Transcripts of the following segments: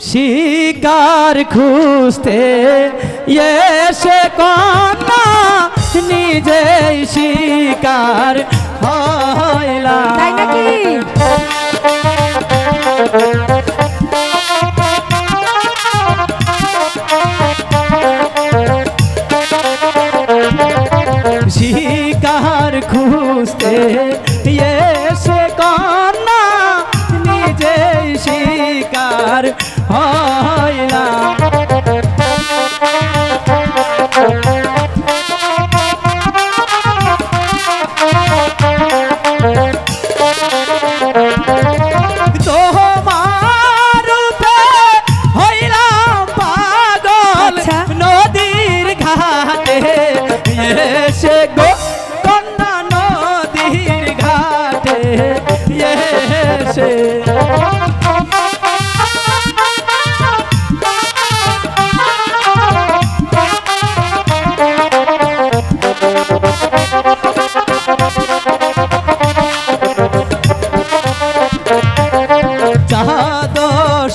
শিকার খুঁজতে এসে কথা নিজেই শিকার হইলা শিকার হইলা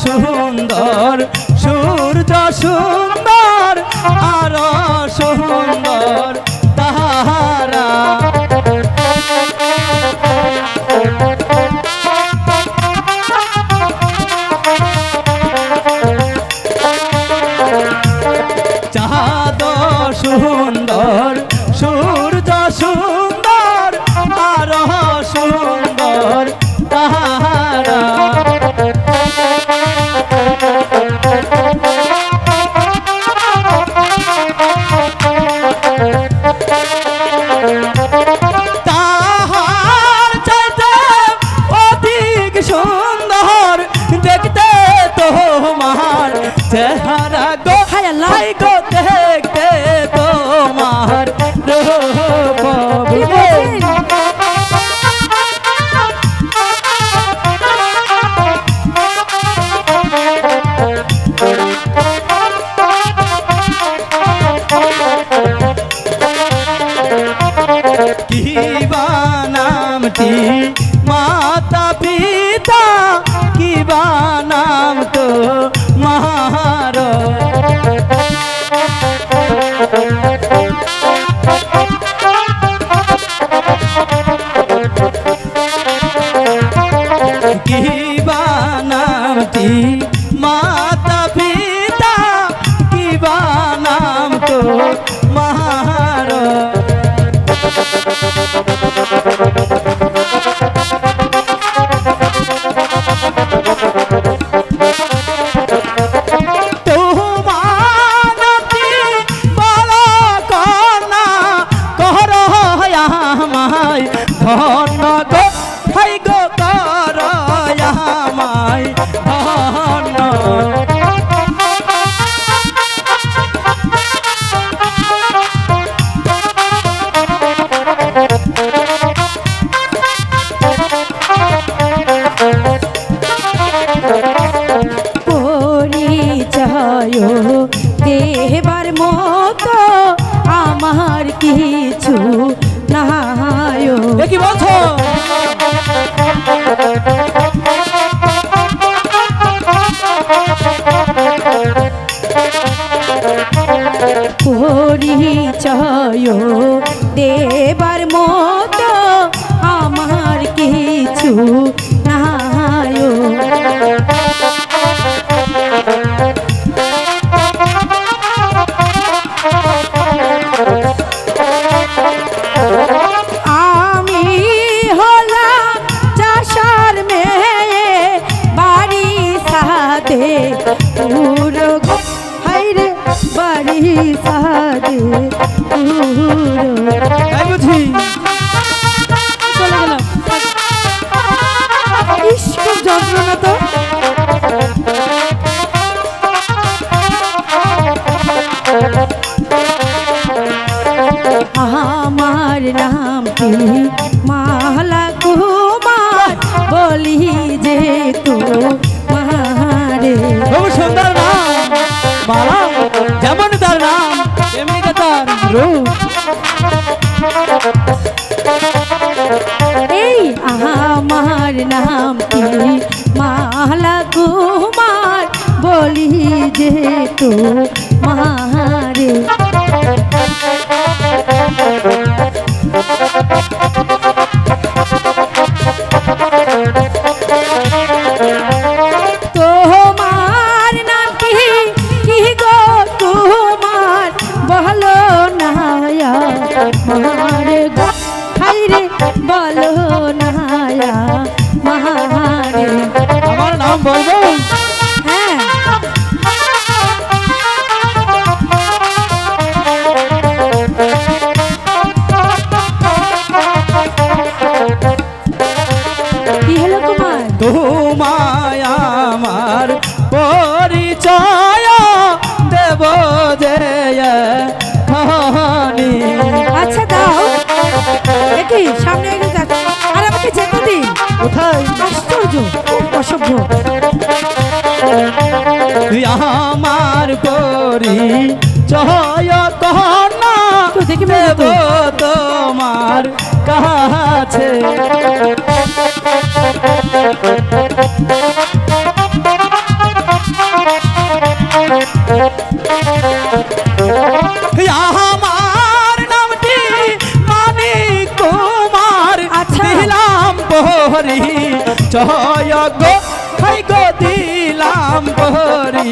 সুন্দর সূর্য সুন্দর আর সুন্দর তাহারা। তাহার চাইতে অধিক সুন্দর দেখতে তোমার চেহারা গো হাই গো দেখতে তোমার কি বা নামটি মাতা পিতা কি বা নাম তো সাথে বুঝি। চলে গেলাম। ইস খুব যন্ত্রণা তো। আমার নামটি মালা কুমার বলি যে তো মারে সুন্দর আমার নামটি মালা কুমার বলি যে তো মারে নাম বলো না মারে আমার নাম বলব? হ্যাঁ। তোমায় আমার পরিচয় দেব যে খানি আচ্ছা দাও। একই সামনে আর আমাকে কোথায়? আশ্চর্য অসভ্য। আমার করি চয় তোমার কাছে। জয় গো হাই গো দিলাম পহরি